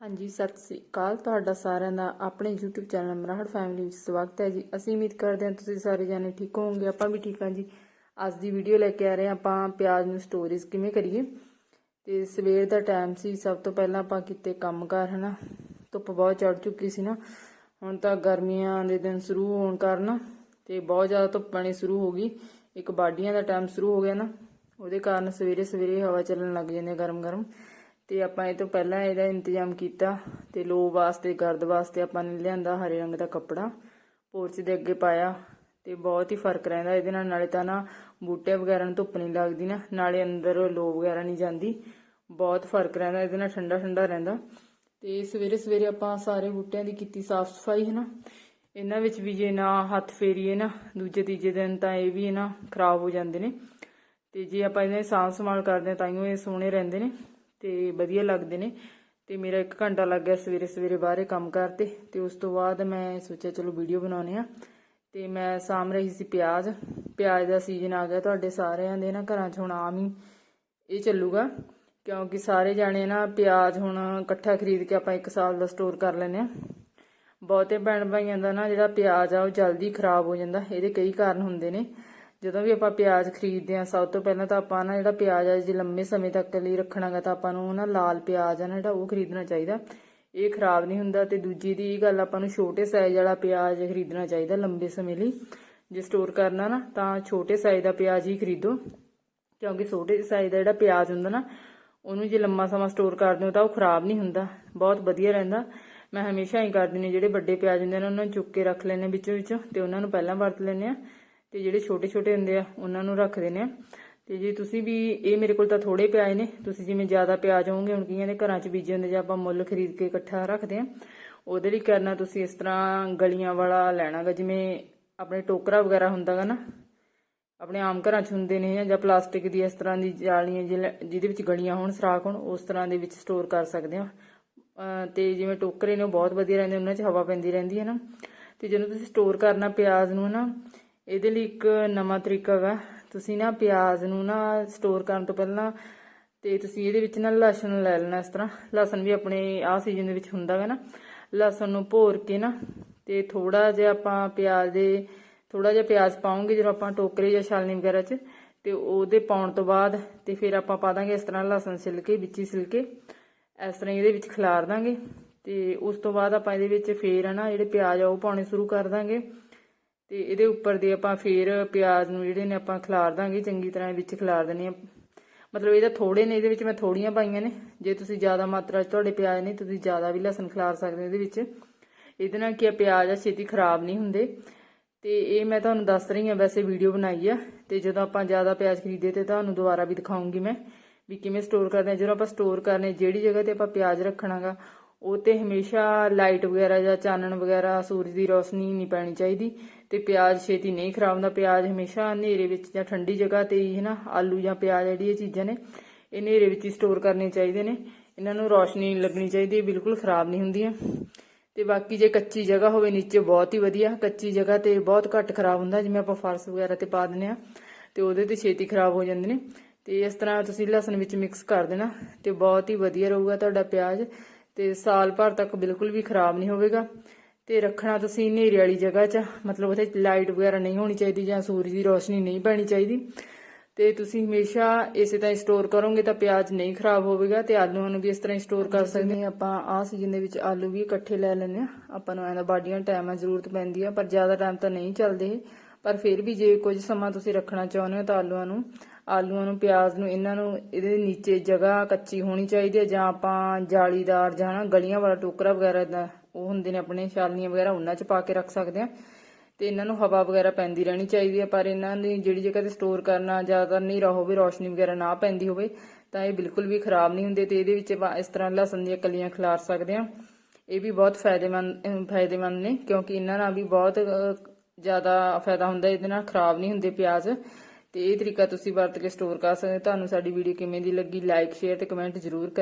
ਹਾਂਜੀ, ਸਤਿ ਸ੍ਰੀ ਅਕਾਲ। ਤੁਹਾਡਾ ਸਾਰਿਆਂ ਦਾ ਆਪਣੇ YouTube ਚੈਨਲ ਮਰਾਹੜ ਫੈਮਿਲੀ ਵਿੱਚ ਸਵਾਗਤ ਹੈ ਜੀ। ਅਸੀਂ ਉਮੀਦ ਕਰਦੇ ਹਾਂ ਤੁਸੀਂ ਸਾਰੇ ਜਾਣੇ ਠੀਕ ਹੋਵੋਗੇ, ਆਪਾਂ ਵੀ ਠੀਕ ਹਾਂ ਜੀ। ਅੱਜ ਦੀ ਵੀਡੀਓ ਲੈ ਕੇ ਆ ਰਹੇ ਹਾਂ ਆਪਾਂ ਪਿਆਜ਼ ਨੂੰ ਸਟੋਰੇਜ ਕਿਵੇਂ ਕਰੀਏ। ਤੇ ਸਵੇਰ ਦਾ ਟਾਈਮ ਸੀ, ਸਭ ਤੋਂ ਪਹਿਲਾਂ ਆਪਾਂ ਕੀਤੇ ਕੰਮਕਾਰ, ਹਨਾ। ਧੁੱਪ ਬਹੁਤ ਚੜ ਚੁੱਕੀ ਸੀ ਨਾ। ਹੁਣ ਤਾਂ ਗਰਮੀਆਂ ਦੇ ਦਿਨ ਸ਼ੁਰੂ ਹੋਣ ਕਾਰਨ ਤੇ ਬਹੁਤ ਜ਼ਿਆਦਾ ਧੁੱਪ ਪੈਣੀ ਸ਼ੁਰੂ ਹੋ ਗਈ। ਇੱਕ ਬਾਡੀਆਂ ਦਾ ਟਾਈਮ ਸ਼ੁਰੂ ਹੋ ਗਿਆ ਨਾ। ਉਹਦੇ ਕਾਰਨ ਸਵੇਰੇ ਸਵੇਰੇ ਹਵਾ ਚੱਲਣ ਲੱਗ ਜਾਂਦੀ ਹੈ ਗਰਮ ਗਰਮ ਤੇ ਆਪਾਂ ਇਹ ਤੋਂ ਪਹਿਲਾਂ ਇਹਦਾ ਇੰਤਜ਼ਾਮ ਕੀਤਾ ਤੇ ਲੋ ਵਾਸਤੇ, ਗਰਦ ਵਾਸਤੇ ਆਪਾਂ ਨੇ ਲਿਆਂਦਾ ਹਰੇ ਰੰਗ ਦਾ ਕੱਪੜਾ, ਪੋਰਚ ਦੇ ਅੱਗੇ ਪਾਇਆ ਤੇ ਬਹੁਤ ਹੀ ਫ਼ਰਕ ਰਹਿੰਦਾ ਇਹਦੇ ਨਾਲ, ਨਾਲੇ ਤਾਂ ਨਾ ਬੂਟੇ ਵਗੈਰਾ ਨੂੰ ਧੁੱਪ ਨਹੀਂ ਲੱਗਦੀ ਨਾ, ਨਾਲੇ ਅੰਦਰ ਲੋ ਵਗੈਰਾ ਨਹੀਂ ਜਾਂਦੀ, ਬਹੁਤ ਫ਼ਰਕ ਰਹਿੰਦਾ, ਇਹਦੇ ਨਾਲ ਠੰਡਾ ਠੰਡਾ ਰਹਿੰਦਾ। ਤੇ ਸਵੇਰੇ ਸਵੇਰੇ ਆਪਾਂ ਸਾਰੇ ਬੂਟਿਆਂ ਦੀ ਕੀਤੀ ਸਾਫ਼ ਸਫ਼ਾਈ ਹੈ ਨਾ ਇਹਨਾਂ ਵਿੱਚ ਵੀ ਜੇ ਨਾ ਹੱਥ ਫੇਰੀਏ ਨਾ, ਦੂਜੇ ਤੀਜੇ ਦਿਨ ਤਾਂ ਇਹ ਵੀ ਨਾ ਖਰਾਬ ਹੋ ਜਾਂਦੇ ਨੇ। ਤੇ ਜੇ ਆਪਾਂ ਇਹਨਾਂ ਦੀ ਸਾਂਭ ਸੰਭਾਲ ਕਰਦੇ ਹਾਂ, ਤਾਂ ਹੀ ਇਹ ਸੋਹਣੇ ਰਹਿੰਦੇ ਨੇ। ਤੇ ਵਧੀਆ ਲੱਗਦੇ ਨੇ। ਤੇ ਮੇਰਾ 1 ਘੰਟਾ ਲੱਗ ਗਿਆ ਸਵੇਰੇ ਸਵੇਰੇ ਬਾਹਰੇ ਕੰਮ ਕਰਤੇ ਤੇ। ਉਸ ਤੋਂ ਬਾਅਦ ਮੈਂ ਸੋਚਿਆ, ਚਲੋ ਵੀਡੀਓ ਬਣਾਉਨੇ ਆ ਤੇ ਮੈਂ ਸਾਂਭ ਰਹੀ ਸੀ ਪਿਆਜ਼। ਪਿਆਜ਼ ਦਾ ਸੀਜ਼ਨ ਆ ਗਿਆ ਤੁਹਾਡੇ ਸਾਰਿਆਂ ਦੇ ਨਾ ਘਰਾਂ 'ਚ ਹੁਣ ਆਮ ਹੀ ਇਹ ਚੱਲੂਗਾ। ਕਿਉਂਕਿ ਸਾਰੇ ਜਾਣੇ ਨਾ ਪਿਆਜ਼ ਹੁਣ ਇਕੱਠਾ ਖਰੀਦ ਕੇ ਆਪਾਂ 1 ਸਾਲ ਦਾ ਸਟੋਰ ਕਰ ਲੈਨੇ ਆ ਬਹੁਤੇ ਭੈਣ ਭਾਈਆਂ ਦਾ ਨਾ ਜਿਹੜਾ ਪਿਆਜ਼ ਆ ਉਹ ਜਲਦੀ ਖਰਾਬ ਹੋ ਜਾਂਦਾ। ਇਹਦੇ ਕਈ ਕਾਰਨ ਹੁੰਦੇ ਨੇ। ਜਦੋਂ ਵੀ ਆਪਾਂ ਪਿਆਜ਼ ਖਰੀਦਦੇ ਆ ਸਭ ਤੋਂ ਪਹਿਲਾਂ ਤਾਂ ਆਪਾਂ ਨਾ ਜਿਹੜਾ ਪਿਆਜ਼ ਆ, ਜੇ ਲੰਮੇ ਸਮੇਂ ਤੱਕ ਲਈ ਰੱਖਣਾਗਾ ਤਾਂ ਆਪਾਂ ਨੂੰ ਨਾ ਲਾਲ ਪਿਆਜ਼ ਆ ਨਾ ਜਿਹੜਾ ਉਹ ਖਰੀਦਣਾ ਚਾਹੀਦਾ। ਇਹ ਖਰਾਬ ਨਹੀਂ ਹੁੰਦਾ ਤੇ ਦੂਜੀ ਦੀ ਗੱਲ ਆਪਾਂ ਨੂੰ ਛੋਟੇ ਸਾਈਜ਼ ਵਾਲਾ ਪਿਆਜ਼ ਖਰੀਦਣਾ ਚਾਹੀਦਾ ਲੰਬੇ ਸਮੇਂ ਲਈ। ਜੇ ਸਟੋਰ ਕਰਨਾ ਨਾ, ਤਾਂ ਛੋਟੇ ਸਾਈਜ਼ ਦਾ ਪਿਆਜ਼ ਹੀ ਖਰੀਦੋ। ਕਿਉਂਕਿ ਛੋਟੇ ਸਾਈਜ਼ ਦਾ ਜਿਹੜਾ ਪਿਆਜ਼ ਹੁੰਦਾ ਨਾ, ਉਹਨੂੰ ਜੇ ਲੰਮਾ ਸਮਾਂ ਸਟੋਰ ਕਰਦੇ ਹੋ ਤਾਂ ਉਹ ਖਰਾਬ ਨਹੀਂ ਹੁੰਦਾ। ਬਹੁਤ ਵਧੀਆ ਰਹਿੰਦਾ। ਮੈਂ ਹਮੇਸ਼ਾ ਹੀ ਕਰਦੀ ਨੇ ਜਿਹੜੇ ਵੱਡੇ ਪਿਆਜ਼ ਹੁੰਦੇ ਨੇ, ਉਹਨਾਂ ਨੂੰ ਚੁੱਕ ਕੇ ਰੱਖ ਲੈਣੇ ਵਿੱਚੋਂ ਵਿੱਚੋਂ ਤੇ ਉਹਨਾਂ ਨੂੰ ਪਹਿਲਾਂ ਵਰਤ ਲੈਣੇ ਆ ਤੇ ਜਿਹੜੇ ਛੋਟੇ ਛੋਟੇ ਹੁੰਦੇ ਆ, ਉਹਨਾਂ ਨੂੰ ਰੱਖ ਦਿੰਦੇ ਆ। ਤੇ ਜੇ ਤੁਸੀਂ ਵੀ ਇਹ ਮੇਰੇ ਕੋਲ ਤਾਂ ਥੋੜੇ ਪਿਆਜ਼ ਨੇ, ਤੁਸੀਂ ਜਿਵੇਂ ਜ਼ਿਆਦਾ ਪਿਆਜ਼ ਹੋਣਗੇ, ਹੁਣ ਕਈਆਂ ਦੇ ਘਰਾਂ 'ਚ ਬੀਜੇ ਹੁੰਦੇ, ਜਾਂ ਆਪਾਂ ਮੁੱਲ ਖਰੀਦ ਕੇ ਇਕੱਠਾ ਰੱਖਦੇ ਆ, ਉਹਦੇ ਲਈ ਕਰਨਾ ਤੁਸੀਂ ਇਸ ਤਰ੍ਹਾਂ ਗਲੀਆਂ ਵਾਲਾ ਲੈਣਾਗਾ ਜਿਵੇਂ ਆਪਣੇ ਟੋਕਰਾ ਵਗੈਰਾ ਹੁੰਦਾਗਾ ਨਾ, ਆਪਣੇ ਆਮ ਘਰਾਂ 'ਚ ਹੁੰਦੇ ਨੇ ਜਾਂ ਪਲਾਸਟਿਕ ਦੀ ਇਸ ਤਰ੍ਹਾਂ ਦੀ ਜਾਲੀਆਂ ਜਿਹਦੇ ਵਿੱਚ ਗਲੀਆਂ ਹੋਣ, ਸਰਾਖ ਹੋਣ, ਉਸ ਤਰ੍ਹਾਂ ਦੇ ਵਿੱਚ ਸਟੋਰ ਕਰ ਸਕਦੇ ਆ। ਤੇ ਜਿਵੇਂ ਟੋਕਰੇ ਨੇ, ਉਹ ਬਹੁਤ ਵਧੀਆ ਰਹਿੰਦੇ, ਉਹਨਾਂ 'ਚ ਹਵਾ ਪੈਂਦੀ ਰਹਿੰਦੀ ਹੈ ਨਾ। ਤੇ ਜਦੋਂ ਤੁਸੀਂ ਸਟੋਰ ਕਰਨਾ ਪਿਆਜ਼ ਨੂੰ ਨਾ ਇਹਦੇ ਲਈ ਇੱਕ ਨਵਾਂ ਤਰੀਕਾ ਹੈਗਾ ਤੁਸੀਂ ਨਾ ਪਿਆਜ਼ ਨੂੰ ਨਾ ਸਟੋਰ ਕਰਨ ਤੋਂ ਪਹਿਲਾਂ ਤੇ ਤੁਸੀਂ ਇਹਦੇ ਵਿੱਚ ਨਾ ਲਸਣ ਲੈ ਲੈਣਾ ਇਸ ਤਰ੍ਹਾਂ। ਲਸਣ ਵੀ ਆਪਣੇ ਆਹ ਸੀਜ਼ਨ ਦੇ ਵਿੱਚ ਹੁੰਦਾ ਹੈ ਨਾ। ਲਸਣ ਨੂੰ ਭੋਰ ਕੇ ਨਾ ਤੇ ਥੋੜਾ ਜਿਹਾ ਆਪਾਂ ਪਿਆਜ਼ ਦੇ ਥੋੜਾ ਜਿਹਾ ਪਿਆਜ਼ ਪਾਉਂਗੇ ਜਦੋਂ ਆਪਾਂ ਟੋਕਰੇ ਜਾਂ ਛਾਲਣੀ ਵਗੈਰਾ 'ਚ ਤੇ ਉਹਦੇ ਪਾਉਣ ਤੋਂ ਬਾਅਦ ਤੇ ਫਿਰ ਆਪਾਂ ਪਾ ਦਾਂਗੇ ਇਸ ਤਰ੍ਹਾਂ ਲਸਣ ਛਿਲ ਕੇ ਵਿੱਚ ਹੀ ਛਿਲ ਕੇ ਇਸ ਤਰ੍ਹਾਂ ਇਹਦੇ ਵਿੱਚ ਖਿਲਾਰ ਦਾਂਗੇ ਤੇ ਉਸ ਤੋਂ ਬਾਅਦ ਆਪਾਂ ਇਹਦੇ ਵਿੱਚ ਫੇਰ ਹਨਾ ਜਿਹੜੇ ਪਿਆਜ਼ ਆ ਉਹ ਪਾਉਣੇ ਸ਼ੁਰੂ ਕਰ ਦਾਂਗੇ। ਤੇ ਇਹਦੇ ਉੱਪਰ ਦੇ ਆਪਾਂ ਫੇਰ ਪਿਆਜ਼ ਨੂੰ ਜਿਹੜੇ ਨੇ ਆਪਾਂ ਖਿਲਾਰ ਦਾਂਗੇ, ਚੰਗੀ ਤਰ੍ਹਾਂ ਵਿੱਚ ਖਿਲਾਰ ਦੇਣੇ ਆ। ਮਤਲਬ ਇਹਦਾ ਥੋੜੇ ਨੇ, ਇਹਦੇ ਵਿੱਚ ਮੈਂ ਥੋੜੀਆਂ ਪਾਈਆਂ ਨੇ। ਜੇ ਤੁਸੀਂ ਜ਼ਿਆਦਾ ਮਾਤਰਾ 'ਚ ਤੁਹਾਡੇ ਪਿਆਜ਼ ਨਹੀਂ, ਤੁਸੀਂ ਜ਼ਿਆਦਾ ਵੀ ਲਸਣ ਖਿਲਾਰ ਸਕਦੇ ਹੋ ਇਹਦੇ ਵਿੱਚ। ਇਹਦੇ ਨਾਲ ਕੀ ਆ, ਪਿਆਜ਼ ਆ, ਛੇਤੀ ਖਰਾਬ ਨਹੀਂ ਹੁੰਦੇ। ਤੇ ਇਹ ਮੈਂ ਤੁਹਾਨੂੰ ਦੱਸ ਰਹੀ ਹਾਂ, ਵੈਸੇ ਵੀਡੀਓ ਬਣਾਈ ਆ। ਤੇ ਜਦੋਂ ਆਪਾਂ ਜ਼ਿਆਦਾ ਪਿਆਜ਼ ਖਰੀਦੇ ਤੇ ਤੁਹਾਨੂੰ ਦੁਬਾਰਾ ਵੀ ਦਿਖਾਉਂਗੀ ਮੈਂ ਵੀ ਕਿਵੇਂ ਸਟੋਰ ਕਰਦੇ ਆ। ਜਦੋਂ ਆਪਾਂ ਸਟੋਰ ਕਰਨੇ, ਜਿਹੜੀ ਜਗ੍ਹਾ ਤੇ ਆਪਾਂ ਪਿਆਜ਼ ਰੱਖਣਾਗਾ ਉਹ ਤੇ ਹਮੇਸ਼ਾ ਲਾਈਟ ਵਗੈਰਾ ਜਾਂ ਚਾਨਣ ਵਗੈਰਾ, ਸੂਰਜ ਦੀ ਰੋਸ਼ਨੀ ਨਹੀਂ ਪੈਣੀ ਚਾਹੀਦੀ ਤੇ ਪਿਆਜ਼ ਛੇਤੀ ਨਹੀਂ ਖਰਾਬ ਹੁੰਦਾ। ਪਿਆਜ਼ ਹਮੇਸ਼ਾ ਹਨੇਰੇ ਵਿੱਚ ਜਾਂ ਠੰਡੀ ਜਗ੍ਹਾ ਤੇ ਹੀ ਹੈ ਆਲੂ ਜਾਂ ਪਿਆਜ਼ ਜਿਹੜੀ ਇਹ ਚੀਜ਼ਾਂ ਨੇ, ਇਹ ਹਨੇਰੇ ਵਿੱਚ ਹੀ ਸਟੋਰ ਕਰਨੇ ਚਾਹੀਦੇ ਨੇ। ਇਹਨਾਂ ਨੂੰ ਰੋਸ਼ਨੀ ਲੱਗਣੀ ਚਾਹੀਦੀ ਬਿਲਕੁਲ ਖਰਾਬ ਨਹੀਂ ਹੁੰਦੀਆਂ। ਤੇ ਬਾਕੀ ਜੇ ਕੱਚੀ ਜਗ੍ਹਾ ਹੋਵੇ, ਨੀਚੇ ਬਹੁਤ ਹੀ ਵਧੀਆ। ਕੱਚੀ ਜਗ੍ਹਾ ਤੇ ਬਹੁਤ ਘੱਟ ਖਰਾਬ ਹੁੰਦਾ, ਜਿਵੇਂ ਆਪਾਂ ਫਰਸ਼ ਵਗੈਰਾ ਤੇ ਪਾ ਦਿੰਨੇ ਆ ਤੇ ਉਹਦੇ ਤੇ ਛੇਤੀ ਖਰਾਬ ਹੋ ਜਾਂਦੇ ਨੇ। ਤੇ ਇਸ ਤਰ੍ਹਾਂ ਤੁਸੀਂ ਲਸਣ ਵਿੱਚ ਮਿਕਸ ਕਰ ਦੇਣਾ ਤੇ ਬਹੁਤ ਹੀ ਵਧੀਆ ਰਹੂਗਾ ਤੁਹਾਡਾ ਪਿਆਜ਼। ਤੇ ਸਾਲ ਭਰ ਤੱਕ ਬਿਲਕੁਲ ਵੀ ਖਰਾਬ ਨਹੀਂ ਹੋਵੇਗਾ। ਤੇ ਰੱਖਣਾ ਤੁਸੀਂ ਹਨੇਰੇ ਵਾਲੀ ਜਗ੍ਹਾ 'ਚ ਮਤਲਬ ਉੱਥੇ ਲਾਈਟ ਵਗੈਰਾ ਨਹੀਂ ਹੋਣੀ ਚਾਹੀਦੀ ਜਾਂ ਸੂਰਜ ਦੀ ਰੋਸ਼ਨੀ ਨਹੀਂ ਪੈਣੀ ਚਾਹੀਦੀ। ਤੇ ਤੁਸੀਂ ਹਮੇਸ਼ਾ ਇਸੇ ਤਰ੍ਹਾਂ ਸਟੋਰ ਕਰੋਗੇ ਤਾਂ ਪਿਆਜ਼ ਨਹੀਂ ਖਰਾਬ ਹੋਵੇਗਾ ਤੇ ਆਲੂਆਂ ਨੂੰ ਵੀ ਇਸ ਤਰ੍ਹਾਂ ਸਟੋਰ ਕਰ ਸਕਦੇ ਹਾਂ। ਆਪਾਂ ਆਹ ਸੀਜ਼ਨ ਦੇ ਵਿੱਚ ਆਲੂ ਵੀ ਇਕੱਠੇ ਲੈ ਲੈਂਦੇ ਆ ਆਪਾਂ ਨੂੰ ਐਂਦਾ ਬਾਡੀਆਂ ਟਾਈਮਾਂ ਜ਼ਰੂਰਤ ਪੈਂਦੀ ਆ ਪਰ ਜ਼ਿਆਦਾ ਟਾਈਮ ਤਾਂ ਨਹੀਂ ਚੱਲਦੇ। ਪਰ ਫਿਰ ਵੀ ਜੇ ਕੁਝ ਸਮਾਂ ਤੁਸੀਂ ਰੱਖਣਾ ਚਾਹੁੰਦੇ ਹੋ ਤਾਂ ਆਲੂਆਂ ਨੂੰ ਆਲੂਆਂ ਨੂੰ, ਪਿਆਜ਼ ਨੂੰ, ਇਹਨਾਂ ਨੂੰ ਇਹਦੇ ਨੀਚੇ ਜਗ੍ਹਾ ਕੱਚੀ ਹੋਣੀ ਚਾਹੀਦੀ ਹੈ ਜਾਂ ਆਪਾਂ ਜਾਲੀਦਾਰ ਜਾਂ ਨਾ ਗਲੀਆਂ ਵਾਲਾ ਟੋਕਰਾ ਵਗੈਰਾ ਦਾ, ਉਹ ਹੁੰਦੇ ਨੇ ਆਪਣੇ, ਛਾਲਨੀਆਂ ਵਗੈਰਾ ਉਹਨਾਂ 'ਚ ਪਾ ਕੇ ਰੱਖ ਸਕਦੇ ਆ ਤੇ ਇਹਨਾਂ ਨੂੰ ਹਵਾ ਵਗੈਰਾ ਪੈਂਦੀ ਰਹਿਣੀ ਚਾਹੀਦੀ ਹੈ, ਪਰ ਇਹਨਾਂ ਦੀ ਜਿਹੜੀ ਜਗ੍ਹਾ ਤੇ ਸਟੋਰ ਕਰਨਾ ਜ਼ਿਆਦਾਤਰ ਨਹੀਂ ਹੋਵੇ, ਰੋਸ਼ਨੀ ਵਗੈਰਾ ਨਾ ਪੈਂਦੀ ਹੋਵੇ, ਤਾਂ ਇਹ ਬਿਲਕੁਲ ਵੀ ਖਰਾਬ ਨਹੀਂ ਹੁੰਦੇ ਤੇ ਇਹਦੇ ਵਿੱਚ ਇਸ ਤਰ੍ਹਾਂ ਲਸਣ ਦੀਆਂ ਕਲੀਆਂ ਖਿਲਾਰ ਸਕਦੇ ਆ ਇਹ ਵੀ ਬਹੁਤ ਫਾਇਦੇਮੰਦ ਫਾਇਦੇਮੰਦ ਨੇ, ਕਿਉਂਕਿ ਇਹਨਾਂ ਨਾਲ ਵੀ ਬਹੁਤ ਜ਼ਿਆਦਾ ਫਾਇਦਾ ਹੁੰਦਾ, ਇਹਦੇ ਨਾਲ ਖਰਾਬ ਨਹੀਂ ਹੁੰਦੇ ਪਿਆਜ਼। ਤੇ ਇਹ ਤਰੀਕਾ ਤੁਸੀਂ ਵਰਤ ਕੇ ਸਟੋਰ ਕਰ ਸਕਦੇ ਹੋ। ਤੁਹਾਨੂੰ ਸਾਡੀ ਵੀਡੀਓ ਕਿਵੇਂ ਦੀ ਲੱਗੀ ਲਾਈਕ ਸ਼ੇਅਰ ਤੇ ਕਮੈਂਟ ਜ਼ਰੂਰ ਕਰਿਓ।